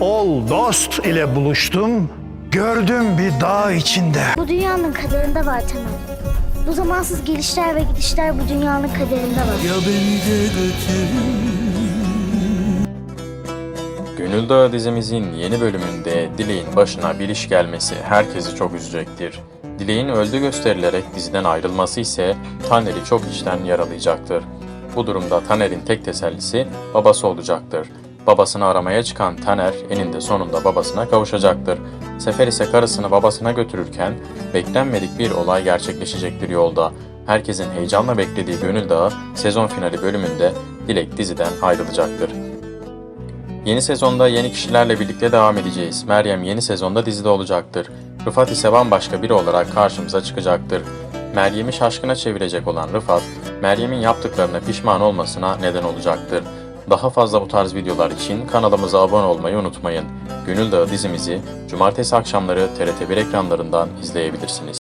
ol dost ile buluştum. Gördüm bir dağ içinde. Bu dünyanın kaderinde var Temel. Bu zamansız gelişler ve gidişler bu dünyanın kaderinde var. Ya beni de götürün Gönül Dağı dizimizin yeni bölümünde Dilek'in başına bir iş gelmesi herkesi çok üzecektir. Dilek'in öldü gösterilerek diziden ayrılması ise Taner'i çok içten yaralayacaktır. Bu durumda Taner'in tek tesellisi babası olacaktır. Babasını aramaya çıkan Taner eninde sonunda babasına kavuşacaktır. Sefer ise karısını babasına götürürken beklenmedik bir olay gerçekleşecektir yolda. Herkesin heyecanla beklediği Gönül Dağı sezon finali bölümünde Dilek diziden ayrılacaktır. Yeni sezonda yeni kişilerle birlikte devam edeceğiz. Meryem yeni sezonda dizide olacaktır. Rıfat ise bambaşka biri olarak karşımıza çıkacaktır. Meryem'i şaşkına çevirecek olan Rıfat, Meryem'in yaptıklarına pişman olmasına neden olacaktır. Daha fazla bu tarz videolar için kanalımıza abone olmayı unutmayın. Gönül Dağı dizimizi cumartesi akşamları TRT1 ekranlarından izleyebilirsiniz.